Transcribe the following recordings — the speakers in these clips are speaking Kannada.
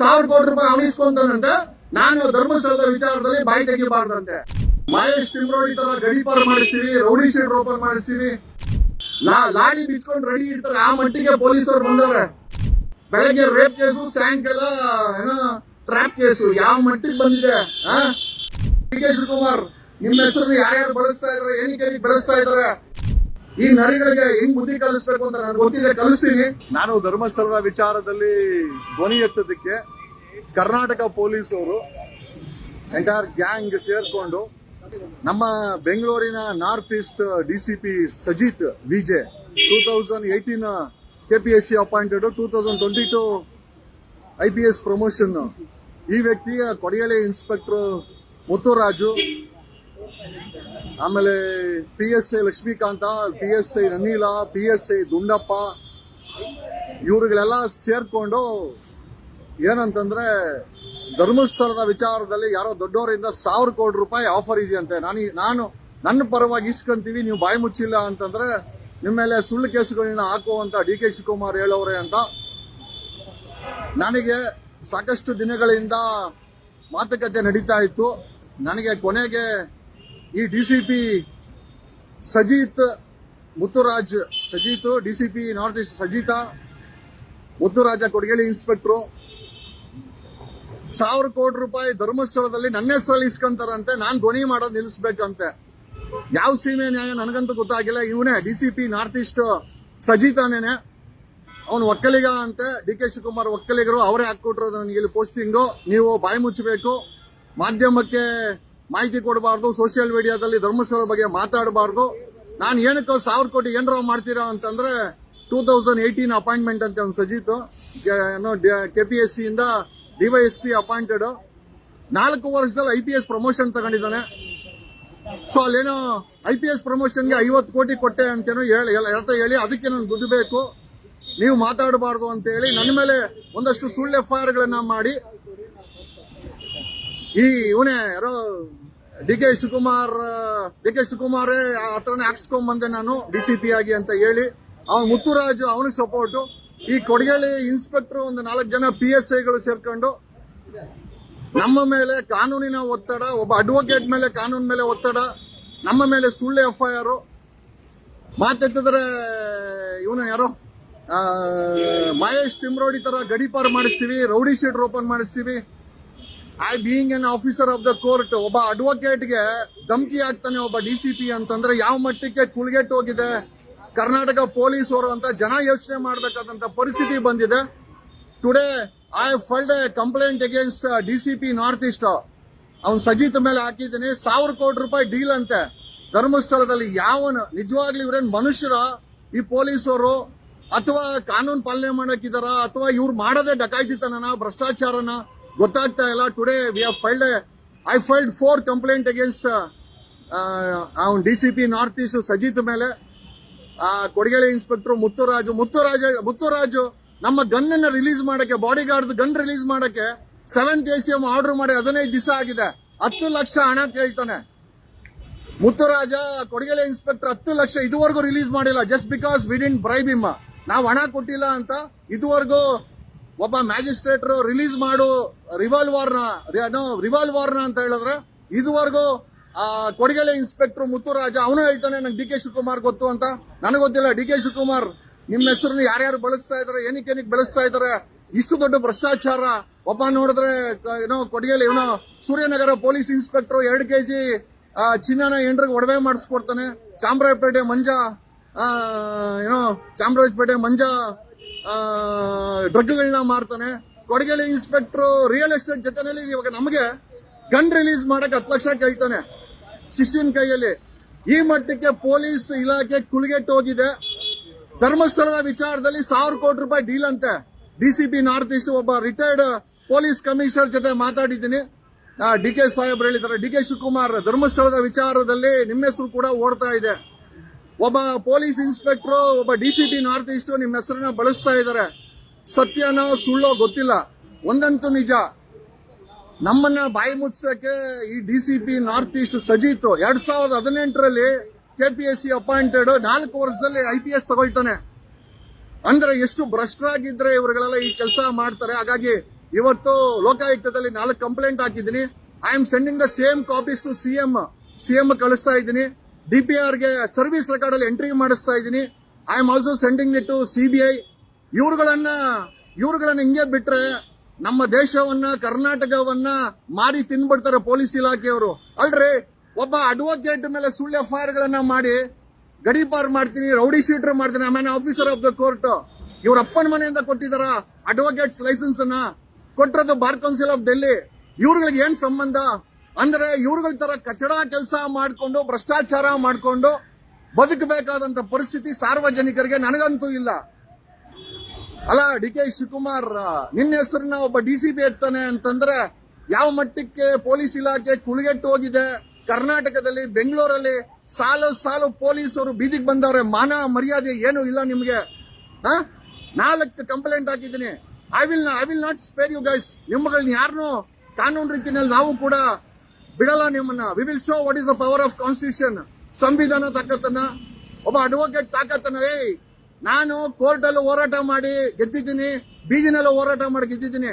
ಸಾವಿರ ಕೋಟಿ ರೂಪಾಯಿ ಅವನಿಸ್ಕೊಂತಾನಂತೆ ನಾನು ಧರ್ಮಸ್ಥಳದ ವಿಚಾರದಲ್ಲಿ ಬಾಯಿ ತೆಗಿಬಾರ್ದಂತೆ. ಮಹೇಶ್ ತಿಮ್ರೋಡಿ ತರ ಗಡೀಪಾರ್ ಮಾಡಿಸ್ತೀವಿ, ರೌಡಿ ಶೀಟ್ ಓಪನ್ ಮಾಡಿಸ್ತೀವಿ. ಲಾಡಿ ಬಿಚ್ಕೊಂಡು ರೆಡಿ ಇಡ್ತಾರೆ, ಆ ಮಟ್ಟಿಗೆ ಪೊಲೀಸರು ಬಂದವ್ರೆ. ಬೆಳಗ್ಗೆ ರೇಪ್ ಕೇಸು ಸಾಯಂಕಾಲ ಏನೋ ಟ್ರಾಪ್ ಕೇಸು, ಯಾವ ಮಟ್ಟಿಗೆ ಬಂದಿದೆ ಡಿ ಕೆ ಶಿವಕುಮಾರ್, ನಿಮ್ಮ ಹೆಸರು ಯಾರ್ಯಾರು ಬಳಸ್ತಾ ಇದಾರೆ ಏನಕ್ಕೆ ಬಳಸ್ತಾ ಇದಾರೆ ಈ ನರಿಗಳಿಗೆ ಹೆಂಗ್ ಬುದ್ಧಿ ಕಲಿಸ್ಬೇಕು ಅಂತ ನನಗೆ ಗೊತ್ತಿದೆ, ಕಲಿಸ್ತೀನಿ. ನಾನು ಧರ್ಮಸ್ಥಳದ ವಿಚಾರದಲ್ಲಿ ಧ್ವನಿ ಎತ್ತದಕ್ಕೆ ಕರ್ನಾಟಕ ಪೊಲೀಸರು ಎಂಟೈರ್ ಗ್ಯಾಂಗ್ ಸೇರ್ಕೊಂಡು ನಮ್ಮ ಬೆಂಗಳೂರಿನ north east DCP Sajith V J two thousand eighteen C appointed two thousand twenty two I P S promotion ಈ ವ್ಯಕ್ತಿಯ ಕೊಡಿಯಲೆ ಇನ್ಸ್ಪೆಕ್ಟರ್ ಮುತ್ತುರಾಜು ಆಮೇಲೆ P S I Lakshmikanta P S I Ranila P S I Dundappa, ಇವರುಗಳೆಲ್ಲ ಸೇರ್ಕೊಂಡು ಏನಂತಂದ್ರೆ ಧರ್ಮಸ್ಥಳದ ವಿಚಾರದಲ್ಲಿ ಯಾರೋ ದೊಡ್ಡವರಿಂದ ಸಾವಿರ ಕೋಟಿ ರೂಪಾಯಿ ಆಫರ್ ಇದೆಯಂತೆ. ನಾನು ನಾನು, ನನ್ನ ಪರವಾಗಿ ಇಸ್ಕೊಂತೀವಿ, ನೀವು ಬಾಯಿ ಮುಚ್ಚಿಲ್ಲ ಅಂತಂದ್ರೆ ನಿಮ್ಮ ಮೇಲೆ ಸುಳ್ಳು ಕೇಸುಗಳನ್ನ ಹಾಕುವಂತ ಡಿ ಕೆ ಶಿವಕುಮಾರ್ ಹೇಳೋರೆ ಅಂತ. ನನಗೆ ಸಾಕಷ್ಟು ದಿನಗಳಿಂದ ಮಾತುಕತೆ ನಡೀತಾ ಇತ್ತು. ನನಗೆ ಕೊನೆಗೆ ಈ D C P Sajith Mutturaj, Sajith D C P north east ಸಜೀತಾ, Muthuraja ಕೊಡಗೇಳಿ inspector ಸಾವಿರ ಕೋಟಿ ರೂಪಾಯಿ ಧರ್ಮಸ್ಥಳದಲ್ಲಿ ನನ್ನ ಹೆಸರಲ್ಲಿ ಇಸ್ಕೊಂತಾರಂತೆ, ನಾನು ಧ್ವನಿ ಮಾಡೋದು ನಿಲ್ಲಿಸ್ಬೇಕಂತೆ. ಯಾವ ಸೀಮೆ ನ್ಯಾಯ ನನಗಂತೂ ಗೊತ್ತಾಗಿಲ್ಲ, ಇವನೇ D C P north east ಸಜೀತಾನೇನೆ. ಅವನು ಒಕ್ಕಲಿಗ ಅಂತೆ, ಡಿ ಕೆ ಶಿವಕುಮಾರ್ ಒಕ್ಕಲಿಗರು, ಅವರೇ ಹಾಕ್ಕೊಟ್ರು ನನಗೆ ಇಲ್ಲಿ ಪೋಸ್ಟಿಂಗು ನೀವು ಬಾಯಿ ಮುಚ್ಚಬೇಕು. ಮಾಧ್ಯಮಕ್ಕೆ ಮಾಹಿತಿ ಕೊಡಬಾರ್ದು ಸೋಷಿಯಲ್ ಮೀಡಿಯಾದಲ್ಲಿ ಧರ್ಮಸ್ಥಳ ಬಗ್ಗೆ ಮಾತಾಡಬಾರ್ದು. ನಾನು ಏನಕ್ಕೆ ಸಾವಿರ ಕೋಟಿ ಏನರ ಮಾಡ್ತೀರಾ ಅಂತಂದ್ರೆ ಟೂ ತೌಸಂಡ್ ಏಯ್ಟೀನ್ ಅಪಾಯಿಂಟ್ಮೆಂಟ್ ಅಂತ ಒಂದು Sajith K P S C ಇಂದ ಡಿವೈಎಸ್ಪಿ ಅಪಾಯಿಂಟೆಡ್ ನಾಲ್ಕು ವರ್ಷದಲ್ಲಿ ಐ ಪಿ ಎಸ್ ಪ್ರಮೋಷನ್ ತಗೊಂಡಿದ್ದಾನೆ. ಸೊ ಅಲ್ಲೇನೋ ಐ ಪಿ ಎಸ್ ಪ್ರಮೋಷನ್ಗೆ ಐವತ್ತು ಕೋಟಿ ಕೊಟ್ಟೆ ಅಂತೇನೋ ಹೇಳಿ ಹೇಳ್ತಾ ಹೇಳಿ, ಅದಕ್ಕೆ ನಾನು ದುಡ್ಡು ಬೇಕು. ನೀವು ಮಾತಾಡಬಾರ್ದು ಅಂತ ಹೇಳಿ ನನ್ನ ಮೇಲೆ ಒಂದಷ್ಟು ಸುಳ್ಳು ಎಫ್ ಐ ಮಾಡಿ ಈ ಇವನೇ ಯಾರೋ D K Shivakumar, D K ಶಿವಕುಮಾರೇ ಹತ್ರನೇ ಹಾಕ್ಸ್ಕೊಂಡ್ ಬಂದೆ ನಾನು ಡಿ ಸಿ ಪಿ ಆಗಿ ಅಂತ ಹೇಳಿ. ಅವನು ಮುತ್ತುರಾಜು ಅವನಿಗೆ ಸಪೋರ್ಟು ಈ ಕೊಡಗೇಳಿ ಇನ್ಸ್ಪೆಕ್ಟರ್ ಒಂದು ನಾಲ್ಕು ಜನ ಪಿ ಎಸ್ ಐಗಳು ಸೇರ್ಕೊಂಡು ನಮ್ಮ ಮೇಲೆ ಕಾನೂನಿನ ಒತ್ತಡ, ಒಬ್ಬ ಅಡ್ವೊಕೇಟ್ ಮೇಲೆ ಕಾನೂನು ಮೇಲೆ ಒತ್ತಡ, ನಮ್ಮ ಮೇಲೆ ಸುಳ್ಳು ಎಫ್ ಐ ಆರ್ ಮಾತೆತ್ತಿದ್ರೆ ಇವನು ಯಾರೋ? ಮಹೇಶ್ ತಿಮ್ರೋಡಿ ತರ ಗಡಿಪಾರು ಮಾಡಿಸ್ತೀವಿ, ರೌಡಿ ಶೀಟ್ ಓಪನ್ ಮಾಡಿಸ್ತೀವಿ. I being an officer of the court ಒಬ್ಬ ಅಡ್ವೊಕೇಟ್ಗೆ ಧಮಕಿ ಆಗ್ತಾನೆ ಒಬ್ಬ ಡಿ ಸಿ ಪಿ ಅಂತಂದ್ರೆ ಯಾವ ಮಟ್ಟಕ್ಕೆ ಕುಲ್ಗೆಟ್ ಹೋಗಿದೆ? ಕರ್ನಾಟಕ ಪೊಲೀಸರು ಅಂತ ಜನ ಯೋಚನೆ ಮಾಡಬೇಕಾದಂತ ಪರಿಸ್ಥಿತಿ ಬಂದಿದೆ. Today I filed a complaint against D C P north east ಅವ್ನು ಸಜಿತ್ ಮೇಲೆ ಹಾಕಿದ್ದೀನಿ, ಸಾವಿರ ಕೋಟಿ ರೂಪಾಯಿ ಡೀಲ್ ಅಂತೆ. ಧರ್ಮಸ್ಥಳದಲ್ಲಿ ಯಾವನು, ನಿಜವಾಗ್ಲೂ ಇವ್ರೇನ್ ಮನುಷ್ಯರ? ಈ ಪೊಲೀಸರು ಅಥವಾ ಕಾನೂನು ಪಾಲನೆ ಮಾಡಕ್ಕಿದಾರ ಅಥವಾ ಇವ್ರು ಮಾಡೋದೇ ಡಕಾಯ್ತಿತನ ಭ್ರಷ್ಟಾಚಾರನ? ಗೊತ್ತಾಗ್ತಾ ಇಲ್ಲ. Today we have filed I filed four complaint against ಅವ್ನು D C P north east Sajith ಮೇಲೆ ಕೊಡಗೇಳಿ ಇನ್ಸ್ಪೆಕ್ಟರ್ ಮುತ್ತುರಾಜು ಮುತ್ತುರಾಜ ಮುತ್ತುರಾಜು ನಮ್ಮ ಗನ್ ಅನ್ನ ರಿಲೀಸ್ ಮಾಡಕ್ಕೆ ಬಾಡಿ ಗಾರ್ಡ್ ಗನ್ ರಿಲೀಸ್ ಮಾಡಕ್ಕೆ seventh A C M order ಮಾಡಿ ಹದಿನೈದು ದಿವಸ ಆಗಿದೆ. ಹತ್ತು ಲಕ್ಷ ಹಣ ಕೇಳ್ತಾನೆ. ಮುತ್ತುರಾಜ ಕೊಡಗೇಳಿ ಇನ್ಸ್ಪೆಕ್ಟರ್ ಹತ್ತು ಲಕ್ಷ ಇದುವರೆಗೂ ರಿಲೀಸ್ ಮಾಡಿಲ್ಲ. Just because we didn't bribe ನಾವು ಹಣ ಕೊಟ್ಟಿಲ್ಲ ಅಂತ ಇದುವರೆಗೂ ಒಬ್ಬ ಮ್ಯಾಜಿಸ್ಟ್ರೇಟ್ರು ರಿಲೀಸ್ ಮಾಡು ರಿವಾಲ್ವಾರ್ನ ರಿವಾಲ್ವಾರ್ನ ಅಂತ ಹೇಳಿದ್ರೆ, ಇದುವರೆಗೂ, ಆ, ಕೊಡಗಲೆ ಇನ್ಸ್ಪೆಕ್ಟರ್ ಮುತ್ತುರಾಜ, ಅವನು ಹೇಳ್ತಾನೆ, ನಂಗೆ ಡಿ ಕೆ ಶಿವಕುಮಾರ್ ಗೊತ್ತು ಅಂತ. ನನಗೆ ಗೊತ್ತಿಲ್ಲ, ಡಿ ಕೆ ಶಿವಕುಮಾರ್ ನಿಮ್ಮ ಹೆಸರನ್ನ ಯಾರ್ಯಾರು ಬಳಸ್ತಾ ಇದಾರೆ, ಏನಕ್ಕೆ ಏನಕ್ಕೆ ಬಳಸ್ತಾ ಇದಾರೆ, ಇಷ್ಟು ದೊಡ್ಡ ಭ್ರಷ್ಟಾಚಾರ. ಒಬ್ಬ ನೋಡಿದ್ರೆ ಏನೋ, ಕೊಡಗೇಲಿ ಏನೋ ಸೂರ್ಯನಗರ ಪೊಲೀಸ್ ಇನ್ಸ್ಪೆಕ್ಟರ್ ಎರಡು ಕೆ ಜಿ ಚಿನ್ನನ ಎಂಡ್ರಿಗೆ ಒಡವೆ ಮಾಡಿಸ್ಕೊಡ್ತಾನೆ. ಚಾಮರಾಜಪೇಟೆ ಮಂಜ ಏನೋ, ಚಾಮರಾಜಪೇಟೆ ಮಂಜ ಡ್ರಗ್ಗಳನ್ನ ಮಾರ್ತಾನೆ. ಕೊಡಗೇಲಿ ಇನ್ಸ್ಪೆಕ್ಟರ್ ರಿಯಲ್ ಎಸ್ಟೇಟ್ ಜೊತೆನಲ್ಲಿ ಇವಾಗ ನಮಗೆ ಗನ್ ರಿಲೀಸ್ ಮಾಡಕ್ಕೆ ಹತ್ತು ಲಕ್ಷ ಕೇಳ್ತಾನೆ ಶಿಷ್ಯನ ಕೈಯಲ್ಲಿ. ಈ ಮಟ್ಟಕ್ಕೆ ಪೊಲೀಸ್ ಇಲಾಖೆ ಕುಲ್ಗೆಟ್ಟು ಹೋಗಿದೆ. ಧರ್ಮಸ್ಥಳದ ವಿಚಾರದಲ್ಲಿ ಸಾವಿರ ಕೋಟಿ ರೂಪಾಯಿ ಡೀಲ್ ಅಂತೆ. ಡಿಸಿಪಿ ನಾರ್ತ್ ಈಸ್ಟ್ ಒಬ್ಬ ರಿಟೈರ್ಡ್ ಪೊಲೀಸ್ ಕಮಿಷನರ್ ಜೊತೆ ಮಾತಾಡಿದ್ದೀನಿ. ಡಿ ಕೆ ಸಾಹೇಬ್ರು ಹೇಳಿದ್ದಾರೆ. ಡಿ ಕೆ ಶಿವಕುಮಾರ್, ಧರ್ಮಸ್ಥಳದ ವಿಚಾರದಲ್ಲಿ ನಿಮ್ಮ ಹೆಸರು ಕೂಡ ಓಡ್ತಾ ಇದೆ. ಒಬ್ಬ ಪೊಲೀಸ್ ಇನ್ಸ್ಪೆಕ್ಟರ್, ಒಬ್ಬ ಡಿಸಿಪಿ ನಾರ್ತ್ ಈಸ್ಟ್ ನಿಮ್ಮ ಹೆಸರನ್ನ ಬಳಸ್ತಾ ಇದ್ದಾರೆ ಸತ್ಯನೋ ಸುಳ್ಳೋ ಗೊತ್ತಿಲ್ಲ. ಒಂದಂತೂ ನಿಜ. ನಮ್ಮನ್ನ ಬಾಯಿ ಮುಚ್ಚಕ್ಕೆ ಈ D C P north east Sajith. ಎರಡ್ ಸಾವಿರದ ಹದಿನೆಂಟರಲ್ಲಿ ಕೆಪಿಎಸ್ಸಿ ಅಪಾಯಿಂಟೆಡ್, ನಾಲ್ಕು ವರ್ಷದಲ್ಲಿ ಐ ಪಿ ಎಸ್ ತಗೊಳ್ತಾನೆ. ಅಂದ್ರೆ ಎಷ್ಟು ಭ್ರಷ್ಟರಾಗಿದ್ರೆ ಇವರುಗಳೆಲ್ಲ ಈ ಕೆಲಸ ಮಾಡ್ತಾರೆ. ಹಾಗಾಗಿ ಇವತ್ತು ಲೋಕಾಯುಕ್ತದಲ್ಲಿ ನಾಲ್ಕು ಕಂಪ್ಲೇಂಟ್ ಹಾಕಿದ್ದೀನಿ. I am sending the same copies to C M C M ಕಳಿಸ್ತಾ ಇದ್ದೀನಿ. ಡಿ ಪಿ ಆರ್ಗೆ ಸರ್ವಿಸ್ ರೆಕಾರ್ಡ್ ಅಲ್ಲಿ ಎಂಟ್ರಿ ಮಾಡಿಸ್ತಾ ಇದ್ದೀನಿ. I am also sending it to C B I ಇವ್ರುಗಳನ್ನ ಇವ್ರುಗಳನ್ನ ಹಿಂಗೆ ಬಿಟ್ರೆ ನಮ್ಮ ದೇಶವನ್ನ, ಕರ್ನಾಟಕವನ್ನ ಮಾರಿ ತಿನ್ಬಿಡ್ತಾರೆ ಪೊಲೀಸ್ ಇಲಾಖೆಯವರು. ಅಲ್ರಿ, ಒಬ್ಬ ಅಡ್ವೊಕೇಟ್ ಮೇಲೆ ಸುಳ್ಳು ಎಫ್ ಐ ಗಳನ್ನ ಮಾಡಿ ಗಡೀಪಾರ್ ಮಾಡ್ತೀನಿ, ರೌಡಿ ಶೀಟರ್ ಮಾಡ್ತೀನಿ, ಆಮೇಲೆ ಆಫೀಸರ್ ಆಫ್ ದ ಕೋರ್ಟ್ ಇವ್ರ ಅಪ್ಪನ ಮನೆಯಿಂದ ಕೊಟ್ಟಿದಾರ ಅಡ್ವೊಕೇಟ್ಸ್ ಲೈಸೆನ್ಸ್ ಅನ್ನ. ಕೊಟ್ಟಿರೋದು ಬಾರ್ ಕೌನ್ಸಿಲ್ ಆಫ್ ಡೆಲ್ಲಿ ಇವ್ರುಗಳಿಗೆ ಏನ್ ಸಂಬಂಧ? ಅಂದ್ರೆ ಇವ್ರುಗಳ ತರ ಕಚಡ ಕೆಲಸ ಮಾಡಿಕೊಂಡು, ಭ್ರಷ್ಟಾಚಾರ ಮಾಡಿಕೊಂಡು ಬದುಕಬೇಕಾದಂತ ಪರಿಸ್ಥಿತಿ ಸಾರ್ವಜನಿಕರಿಗೆ ನನಗಂತೂ ಇಲ್ಲ. ಅಲ್ಲ, ಡಿ ಕೆ ಶಿವಕುಮಾರ್ ನಿನ್ನ ಹೆಸರನ್ನ ಒಬ್ಬ ಡಿ ಸಿ ಪಿ ಎತ್ತಾನೆ ಅಂತಂದ್ರೆ ಯಾವ ಮಟ್ಟಕ್ಕೆ ಪೊಲೀಸ್ ಇಲಾಖೆ ಕುಳಿಗೆಟ್ಟು ಹೋಗಿದೆ? ಕರ್ನಾಟಕದಲ್ಲಿ, ಬೆಂಗಳೂರಲ್ಲಿ ಸಾಲು ಸಾಲು ಪೊಲೀಸರು ಬೀದಿಗೆ ಬಂದವ್ರೆ, ಮಾನ ಮರ್ಯಾದೆ ಏನು ಇಲ್ಲ ನಿಮಗೆ? ನಾಲ್ಕು ಕಂಪ್ಲೇಂಟ್ ಹಾಕಿದ್ದೀನಿ. I will I will not spare you guys ನಿಮ್ಮಗಳನ್ನ ಯಾರನ್ನೂ ಕಾನೂನು ರೀತಿಯಲ್ಲಿ ನಾವು ಕೂಡ ಬಿಡಲ್ಲ ನಿಮ್ಮನ್ನ. We will show what is the power of constitution ಸಂವಿಧಾನ ತಾಕತ್ತನ್ನ. ಒಬ್ಬ ಅಡ್ವೊಕೇಟ್ ತಾಕತ್ತನ ಏಯ್ ನಾನು ಕೋರ್ಟ್ ಅಲ್ಲಿ ಹೋರಾಟ ಮಾಡಿ ಗೆದ್ದಿದ್ದೀನಿ ಬೀದಿನಲ್ಲೂ ಹೋರಾಟ ಮಾಡಿ ಗೆದ್ದಿದ್ದೀನಿ.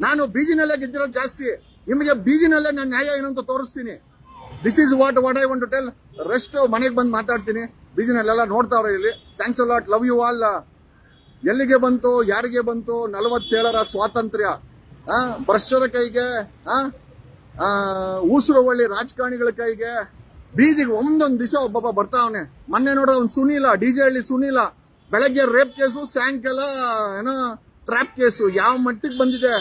ನಾನು ಬೀದಿನಲ್ಲೇ ಗೆದ್ದಿರೋದು ಜಾಸ್ತಿ. ನಿಮಗೆ ಬೀದಿನಲ್ಲೇ ನಾನು ನ್ಯಾಯ ಏನು ಅಂತ ತೋರಿಸ್ತೀನಿ. This is what what I want to tell rest ಮನೆಗೆ ಬಂದು ಮಾತಾಡ್ತೀನಿ. ಬೀದಿನಲ್ಲೆಲ್ಲ ನೋಡ್ತಾವ್ರೆ ಇಲ್ಲಿ. Thanks lot love you all ಎಲ್ಲಿಗೆ ಬಂತು ಯಾರಿಗೆ ಬಂತು ನಲವತ್ತೇಳರ ಸ್ವಾತಂತ್ರ್ಯ. ಭ್ರಷ್ಟರ ಕೈಗೆ ಆ, ಊಸುರುವಳ್ಳಿ ರಾಜಕಾರಣಿಗಳ ಕೈಗೆ ಬೀದಿಗೆ ಒಂದೊಂದು ದಿವಸ ಒಬ್ಬೊಬ್ಬ ಬರ್ತಾವನೆ. ಮೊನ್ನೆ ನೋಡ್ರ ಅವ್ನು ಸುನೀಲ, ಡಿ ಜೆ ಹಳ್ಳಿ ಸುನೀಲ, ಬೆಳಗ್ಗೆ ರೇಪ್ ಕೇಸು, ಸಾಯಂಕಾಲ, ಏನೋ ಟ್ರಾಪ್ ಕೇಸು, ಯಾವ ಮಟ್ಟಿಗೆ ಬಂದಿದೆ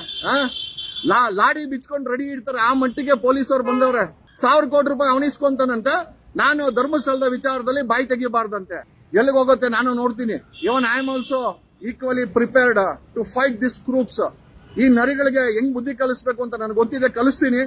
ಲಾ, ಲಾಡಿ ಬಿಚ್ಕೊಂಡು ರೆಡಿ ಇಡ್ತಾರೆ, ಆ ಮಟ್ಟಿಗೆ ಪೊಲೀಸರು ಬಂದವ್ರೆ. ಸಾವಿರ ಕೋಟಿ ರೂಪಾಯಿ ಅವನಿಸ್ಕೊಂತಾನಂತೆ ನಾನು ಧರ್ಮಸ್ಥಳದ ವಿಚಾರದಲ್ಲಿ ಬಾಯಿ ತೆಗಿಬಾರ್ದಂತೆ. ಎಲ್ಲಿಗೆ ಹೋಗುತ್ತೆ ನಾನು ನೋಡ್ತೀನಿ. Even I am also equally prepared to fight this crooks ಈ ನರಿಗಳಿಗೆ ಹೆಂಗ್ ಬುದ್ಧಿ ಕಲಿಸ್ಬೇಕು ಅಂತ ನನಗೆ ಗೊತ್ತಿದೆ ಕಲಿಸ್ತೀನಿ.